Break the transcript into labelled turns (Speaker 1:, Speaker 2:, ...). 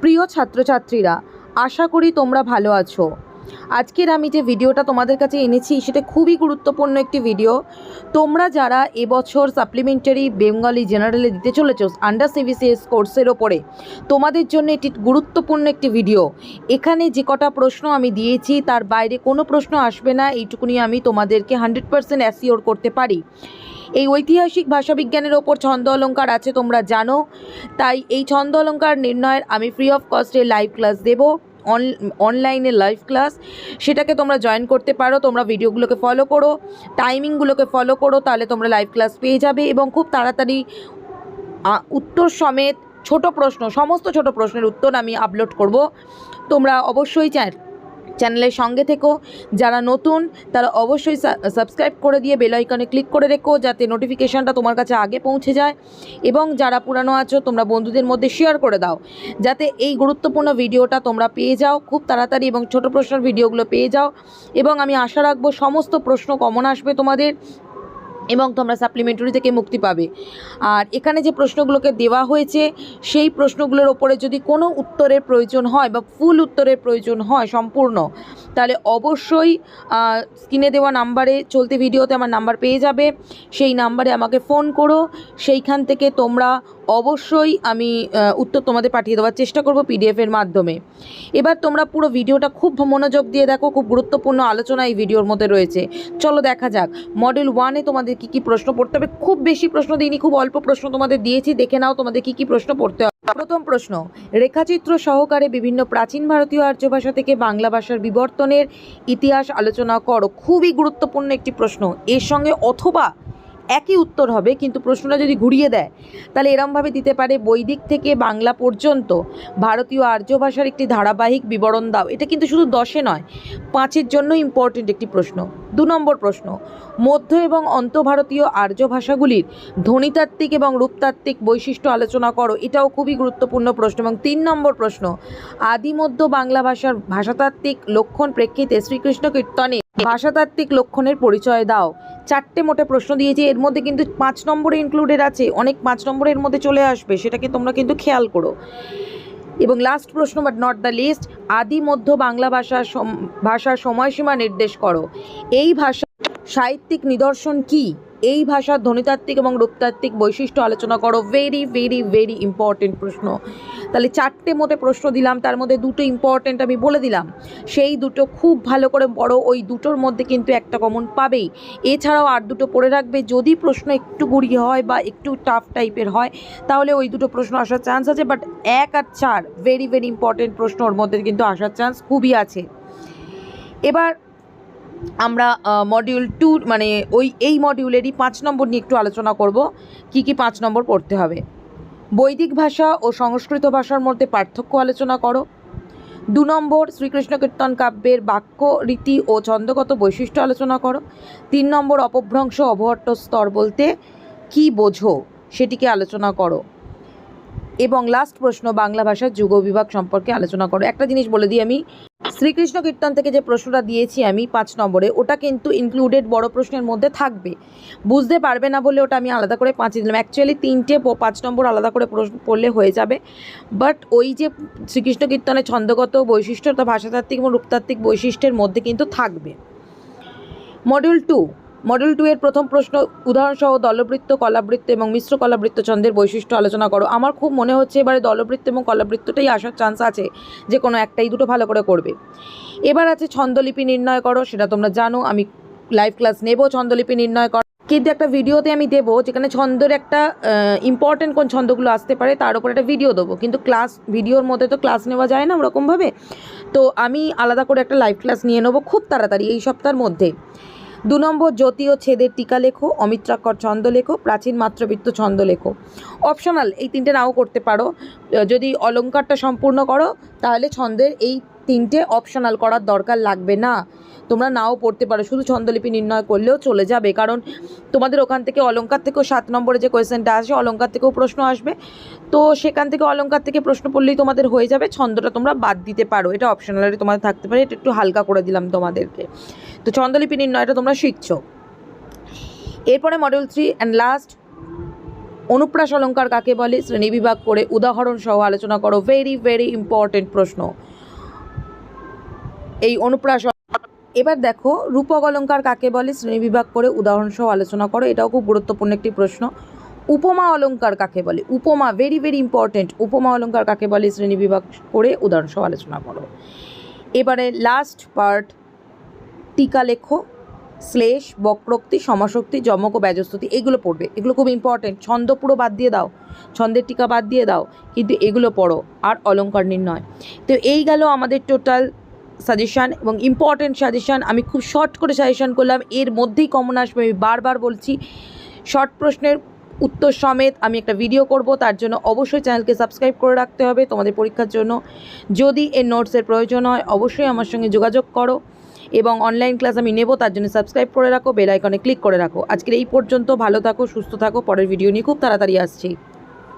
Speaker 1: প্রিয় ছাত্রছাত্রীরা আশা করি তোমরা ভালো আছো। আজকের আমি যে ভিডিওটা তোমাদের কাছে এনেছি, সেটা খুবই গুরুত্বপূর্ণ একটি ভিডিও। তোমরা যারা এবছর সাপ্লিমেন্টারি বেঙ্গলি জেনারেলে দিতে চলেছ আন্ডার সিবিসিএস কোর্সের ওপরে, তোমাদের জন্য এটি গুরুত্বপূর্ণ একটি ভিডিও। এখানে যে কটা প্রশ্ন আমি দিয়েছি, তার বাইরে কোনো প্রশ্ন আসবে না, এইটুকুনি আমি তোমাদেরকে হান্ড্রেড পার্সেন্ট অ্যাসিওর করতে পারি। এই ঐতিহাসিক ভাষাবিজ্ঞানের ওপর ছন্দ অলঙ্কার আছে, তোমরা জানো। তাই এই ছন্দ অলঙ্কার নির্ণয়ের আমি ফ্রি অফ কস্টে লাইভ ক্লাস দেব। অনলাইনে লাইভ ক্লাস সেটাকে তোমরা জয়েন করতে পারো, তোমরা ভিডিওগুলোকে ফলো করো টাইমিংগুলোকে ফলো করো, তাহলে তোমরা লাইভ ক্লাস পেয়ে যাবে এবং খুব তাড়াতাড়ি উত্তর সমেত ছোট প্রশ্ন, সমস্ত ছোট প্রশ্নের উত্তর আমি আপলোড করব। তোমরা অবশ্যই চ্যানেল চ্যানেলের সঙ্গে থেকো। যারা নতুন, তারা অবশ্যই সাবস্ক্রাইব করে দিয়ে বেল আইকনে ক্লিক করে রেখো, যাতে নোটিফিকেশানটা তোমার কাছে আগে পৌঁছে যায়। এবং যারা পুরানো আছো, তোমরা বন্ধুদের মধ্যে শেয়ার করে দাও। যাতে এই গুরুত্বপূর্ণ ভিডিওটা তোমরা পেয়ে যাও, খুব তাড়াতাড়ি এবং ছোট প্রশ্নের ভিডিওগুলো পেয়ে যাও। এবং আমি আশা রাখব, সমস্ত প্রশ্ন কমন আসবে তোমাদের। এবং তোমরা সাপ্লিমেন্টারি থেকে মুক্তি পাবে। আর এখানে যে প্রশ্নগুলোকে দেওয়া হয়েছে, সেই প্রশ্নগুলোর ওপরে যদি কোনো উত্তরের প্রয়োজন হয় বা ফুল উত্তরের প্রয়োজন হয় সম্পূর্ণ, তাহলে অবশ্যই স্ক্রিনে দেওয়া নাম্বারে চলতি ভিডিওতে আমার নাম্বার পেয়ে যাবে। সেই নাম্বারে আমাকে ফোন করো। সেইখান থেকে তোমরা অবশ্যই আমি উত্তর তোমাদের পাঠিয়ে দেওয়ার চেষ্টা করব পিডিএফের মাধ্যমে। এবার তোমরা পুরো ভিডিওটা খুব মনোযোগ দিয়ে দেখো, খুব গুরুত্বপূর্ণ আলোচনা এই ভিডিওর মধ্যে রয়েছে। চলো দেখা যাক মডেল ওয়ানে তোমাদের কি কি প্রশ্ন পড়তে হবে? খুব বেশি প্রশ্ন দিইনি, খুব অল্প প্রশ্ন তোমাদের দিয়েছি, দেখে নাও তোমাদের কি কি প্রশ্ন পড়তে হবে। প্রথম প্রশ্ন, রেখাচিত্র সহকারে বিভিন্ন প্রাচীন ভারতীয় আর্য ভাষা থেকে বাংলা ভাষার বিবর্তনের ইতিহাস আলোচনা করো। খুবই গুরুত্বপূর্ণ একটি প্রশ্ন। এর সঙ্গে অথবা একই উত্তর হবে, কিন্তু প্রশ্নটা যদি ঘুরিয়ে দেয়, তাহলে এরমভাবে দিতে পারে, বৈদিক থেকে বাংলা পর্যন্ত ভারতীয় আর্য ভাষার একটি ধারাবাহিক বিবরণ দাও। এটা কিন্তু শুধু দশে নয়, পাঁচের জন্য ইম্পর্টেন্ট একটি প্রশ্ন। দু নম্বর প্রশ্ন, মধ্য এবং অন্তভারতীয় আর্য ভাষাগুলির ধ্বনিতাত্ত্বিক এবং রূপতাত্ত্বিক বৈশিষ্ট্য আলোচনা করো। এটাও খুবই গুরুত্বপূর্ণ প্রশ্ন। এবং তিন নম্বর প্রশ্ন আদি মধ্য বাংলা ভাষার ভাষাতাত্ত্বিক লক্ষণ প্রেক্ষিতে শ্রীকৃষ্ণ কীর্তনে ভাষাতাত্ত্বিক লক্ষণের পরিচয় দাও। চারটে মোটে প্রশ্ন দিয়েছি, এর মধ্যে কিন্তু পাঁচ নম্বরে ইনক্লুডেড আছে। অনেক পাঁচ নম্বরের মধ্যে চলে আসবে, সেটাকে তোমরা কিন্তু খেয়াল করো। এবং লাস্ট প্রশ্ন বাট নট দ্য লিস্ট আদি মধ্য বাংলা ভাষা ভাষার সময়সীমা নির্দেশ করো। এই ভাষা সাহিত্যিক নিদর্শন কি? এই ভাষার ধ্বনিতাত্ত্বিক এবং রূপতাত্ত্বিক বৈশিষ্ট্য আলোচনা করো। ভেরি ভেরি ভেরি ইম্পর্টেন্ট প্রশ্ন। তাহলে চারটে মতে প্রশ্ন দিলাম, তার মধ্যে দুটো ইম্পর্টেন্ট আমি বলে দিলাম। সেই দুটো খুব ভালো করে পড়ো, ওই দুটোর মধ্যে কিন্তু একটা কমন পাবেই। এছাড়াও আর দুটো পড়ে রাখবে, যদি প্রশ্ন একটু গুড়িয়ে হয় বা একটু টাফ টাইপের হয়, তাহলে ওই দুটো প্রশ্ন আসার চান্স আছে বাট এক আর চার ভেরি ভেরি ইম্পর্টেন্ট প্রশ্ন ওর মধ্যে কিন্তু আসার চান্স খুবই আছে। এবার আমরা মডিউল টু মানে ওই, এই মডিউলেরই পাঁচ নম্বর নিয়ে একটু আলোচনা করব, কি কি পাঁচ নম্বর পড়তে হবে। বৈদিক ভাষা ও সংস্কৃত ভাষার মধ্যে পার্থক্য আলোচনা করো। দু নম্বর, শ্রীকৃষ্ণ কীর্তন কাব্যের বাক্য, রীতি ও ছন্দগত বৈশিষ্ট্য আলোচনা করো। তিন নম্বর, অপভ্রংশ অবহট্ট স্তর বলতে কি বোঝো, সেটিকে আলোচনা করো। এবং লাস্ট প্রশ্ন, বাংলা ভাষার যুগ বিভাগ সম্পর্কে আলোচনা করো। একটা জিনিস বলে দিই আমি, শ্রীকৃষ্ণ কীর্তন থেকে যে প্রশ্নটা দিয়েছি আমি পাঁচ নম্বরে, ওটা কিন্তু ইনক্লুডেড বড় প্রশ্নের মধ্যে থাকবে। বুঝতে পারবে না বলে ওটা আমি আলাদা করে পাঁচে দিলাম। অ্যাকচুয়ালি তিনটে পাঁচ নম্বর আলাদা করে প্রশ্ন পড়লে হয়ে যাবে। বাট ওই যে শ্রীকৃষ্ণ কীর্তনের ছন্দগত বৈশিষ্ট্য তা ভাষাতাত্ত্বিক এবং রূপতাত্ত্বিক বৈশিষ্ট্যের মধ্যে কিন্তু থাকবে। মডিউল টু মডিউল টু এর প্রথম প্রশ্ন, উদাহরণসহ দলবৃত্ত, কলাবৃত্ত এবং মিশ্র কলাবৃত্ত ছন্দের বৈশিষ্ট্য আলোচনা করো। আমার খুব মনে হচ্ছে এবারে দলবৃত্ত এবং কলাবৃত্তটাই আসার চান্স আছে যে কোনো একটাই দুটো ভালো করে করবে। এবার আছে ছন্দলিপি নির্ণয় করো, সেটা তোমরা জানো, আমি লাইভ ক্লাস নেব ছন্দলিপি নির্ণয় করো কিন্তু একটা ভিডিওতে আমি দেবো যেখানে ছন্দের একটা ইম্পর্টেন্ট কোন ছন্দগুলো আসতে পারে, তার উপর একটা ভিডিও দেবো। কিন্তু ক্লাস ভিডিওর মধ্যে তো ক্লাস নেওয়া যায় না ওরকমভাবে। তো আমি আলাদা করে একটা লাইভ ক্লাস নিয়ে নেব খুব তাড়াতাড়ি এই সপ্তাহের মধ্যে। দু নম্বর জ্যোতি ও ছেদের টিকা লেখো অমিত্রাক্ষর ছন্দ লেখো, প্রাচীন মাত্রবৃত্ত ছন্দ লেখো। অপশনাল এই তিনটে নাও করতে পারো। যদি অলঙ্কারটা সম্পূর্ণ করো, তাহলে ছন্দের এই তিনটে অপশনাল করার দরকার লাগবে না। তোমরা নাও পড়তে পারো, শুধু ছন্দলিপি নির্ণয় করলেও চলে যাবে। কারণ তোমাদের ওখান থেকে অলঙ্কার থেকেও সাত নম্বরে যে কোয়েশ্চেনটা আসে অলঙ্কার থেকেও প্রশ্ন আসবে। তো সেখান থেকে অলঙ্কার থেকে প্রশ্ন পড়লেই তোমাদের হয়ে যাবে, ছন্দটা তোমরা বাদ দিতে পারো। এটা অপশনালি তোমাদের থাকতে পারে, এটা একটু হালকা করে দিলাম তোমাদেরকে। তো ছন্দলিপি নির্ণয়টা তোমরা শিখছো। এরপরে মডেল থ্রি অ্যান্ড লাস্ট অনুপ্রাস অলঙ্কার কাকে বলে? শ্রেণীবিভাগ করে উদাহরণ সহ আলোচনা করো। ভেরি ভেরি ইম্পর্টেন্ট প্রশ্ন। এই অনুপ্রাস এবার দেখো, রূপক অলঙ্কার কাকে বলে? শ্রেণীবিভাগ করে উদাহরণ সহ আলোচনা করো, এটাও খুব গুরুত্বপূর্ণ একটি প্রশ্ন। উপমা অলঙ্কার কাকে বলে? উপমা ভেরি ভেরি ইম্পর্টেন্ট উপমা অলঙ্কার কাকে বলে? শ্রেণীবিভাগ করে উদাহরণ সহ আলোচনা করো। এবারে লাস্ট পার্ট টিকা লেখো, শ্লেষ, বক্রোক্তি, সমাশক্তি, যমক ও ব্যজস্তুতি, এগুলো পড়বে। এগুলো খুব ইম্পর্টেন্ট ছন্দ পুরো বাদ দিয়ে দাও। ছন্দের টিকা বাদ দিয়ে দাও, কিন্তু এগুলো পড়ো, আর অলঙ্কার নির্ণয়। তো এই গেল আমাদের টোটাল সাজেশান এবং ইম্পর্টেন্ট সাজেশান আমি খুব শর্ট করে সাজেশান করলাম। এর মধ্যেই কমন আসবে, আমি বারবার বলছি। শর্ট প্রশ্নের উত্তর সমেত আমি একটা ভিডিও করব, তার জন্য অবশ্যই চ্যানেলকে সাবস্ক্রাইব করে রাখতে হবে তোমাদের পরীক্ষার জন্য। যদি এর নোটসের প্রয়োজন হয়, অবশ্যই আমার সঙ্গে যোগাযোগ করো এবং অনলাইন ক্লাস আমি নেব, তার জন্য সাবস্ক্রাইব করে রাখো বেল আইকনে ক্লিক করে রাখো। আজকের এই পর্যন্ত, ভালো থাকো, সুস্থ থাকো, পরের ভিডিও নিয়ে খুব তাড়াতাড়ি আসছি।